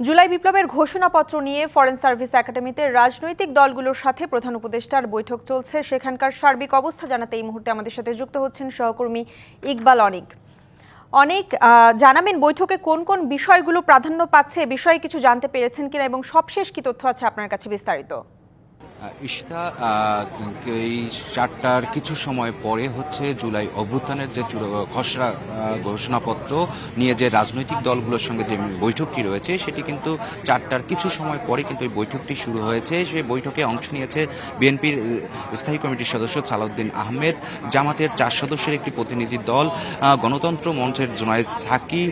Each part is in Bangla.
জুলাই বিপ্লবের ঘোষণাপত্র নিয়ে ফরেন সার্ভিস একাডেমিতে রাজনৈতিক দলগুলোর সাথে প্রধান উপদেষ্টার বৈঠক চলছে। সেখানকার সার্বিক অবস্থা জানাতে এই মুহূর্তে আমাদের সাথে যুক্ত হচ্ছেন সহকর্মী ইকবাল অনিক। অনেক জানাবেন বৈঠকে কোন কোন বিষয়গুলো প্রাধান্য পাচ্ছে বিষয়ে কিছু জানতে পেরেছেন কিনা এবং সবশেষ কি তথ্য আছে আপনার কাছে বিস্তারিত? ইশিতা এই চারটার কিছু সময় পরে হচ্ছে জুলাই অভ্যুত্থানের যে খসড়া ঘোষণাপত্র নিয়ে যে রাজনৈতিক দলগুলোর সঙ্গে যে বৈঠকটি রয়েছে, সেটি কিন্তু চারটার কিছু সময় পরে কিন্তু এই বৈঠকটি শুরু হয়েছে। সেই বৈঠকে অংশ নিয়েছে বিএনপির স্থায়ী কমিটির সদস্য সালাউদ্দিন আহমেদ, জামাতের চার সদস্যের একটি প্রতিনিধি দল গণতন্ত্র মঞ্চের জোনায়েদ সাকি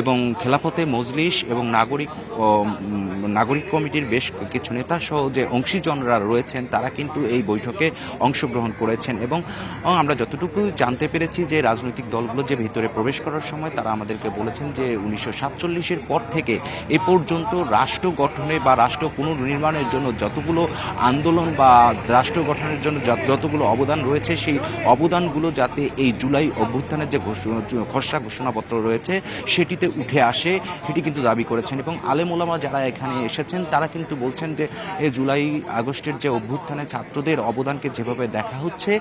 এবং খেলাফতে মজলিস এবং নাগরিক নাগরিক কমিটির বেশ কিছু নেতা সহ যে অংশীজনরা রয়েছেন, তারা কিন্তু এই বৈঠকে অংশগ্রহণ করেছেন এবং আমরা যতটুকু জানতে পেরেছি যে রাজনৈতিক দলগুলো যে ভিতরে প্রবেশ করার সময় তারা আমাদেরকে বলেছেন যে উনিশশো সাতচল্লিশের পর থেকে এ পর্যন্ত রাষ্ট্র গঠনে বা রাষ্ট্র পুনর্নির্মাণের জন্য যতগুলো আন্দোলন বা রাষ্ট্র গঠনের জন্য যতগুলো অবদান রয়েছে, সেই অবদানগুলো যাতে এই জুলাই অভ্যুত্থানের যে খসড়া ঘোষণাপত্র রয়েছে, সেটিতে উঠে আসে, সেটি কিন্তু দাবি করেছেন এবং আলেমোলামা যারা এখানে এসেছেন, তারা কিন্তু বলছেন যে জুলাই আগস্টের যে অভ্যুত্থানে ছাত্রদের অবদানকে যেভাবে দেখা হচ্ছে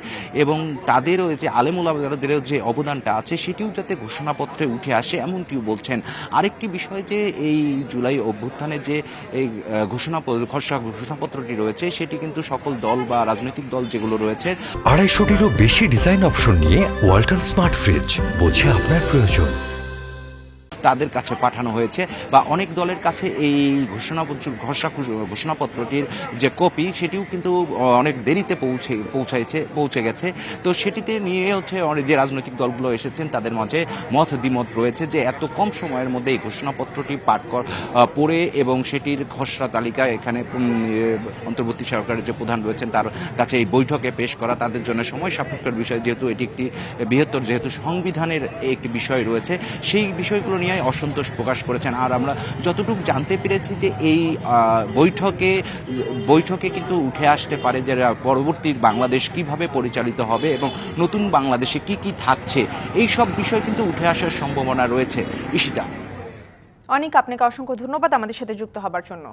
এবং তাদেরও যে আলেমোলামাদেরও যে অবদানটা আছে, সেটিও যাতে ঘোষণাপত্রে উঠে আসে এমনটিও বলছেন। আরেকটি বিষয় যে এই জুলাই অভ্যুত্থানে যে এই ঘোষণা খসড়া ঘোষণাপত্রটি রয়েছে, সেটি কিন্তু সকল দল বা রাজনৈতিক দল যেগুলো রয়েছে, আড়াইশোটিরও বেশি ডিজাইন অপশন নিয়ে ওয়ালটন স্মার্ট ফ্রিজ, বোঝে আপনার প্রয়োজন। তাদের কাছে পাঠানো হয়েছে বা অনেক দলের কাছে এই ঘোষণাপত্র ঘোষণা ঘোষণাপত্রটির যে কপি, সেটিও কিন্তু অনেক দেরিতে পৌঁছে পৌঁছাইছে পৌঁছে গেছে। তো সেটিতে নিয়ে হচ্ছে যে রাজনৈতিক দলগুলো এসেছেন, তাদের মাঝে মত দ্বিমত রয়েছে যে এত কম সময়ের মধ্যে এই ঘোষণাপত্রটি পাঠ কর পড়ে এবং সেটির খসড়া তালিকা এখানে অন্তর্বর্তী সরকারের যে প্রধান রয়েছেন, তার কাছে এই বৈঠকে পেশ করা, তাদের জন্য সময় সাপেক্ষের বিষয়, যেহেতু এটি একটি বৃহত্তর, যেহেতু সংবিধানের একটি বিষয় রয়েছে, সেই বিষয়গুলো নিয়ে অসন্তোষ প্রকাশ করেছেন। আর আমরা যতটুকু জানতে পেরেছি যে এই বৈঠকে বৈঠকে কিন্তু উঠে আসতে পারে যে পরবর্তী বাংলাদেশ কীভাবে পরিচালিত হবে এবং নতুন বাংলাদেশে কি কি থাকছে, এই সব বিষয় কিন্তু উঠে আসার সম্ভাবনা রয়েছে। ঈশিতা। অনেক, আপনাকে অসংখ্য ধন্যবাদ আমাদের সাথে যুক্ত হবার জন্য।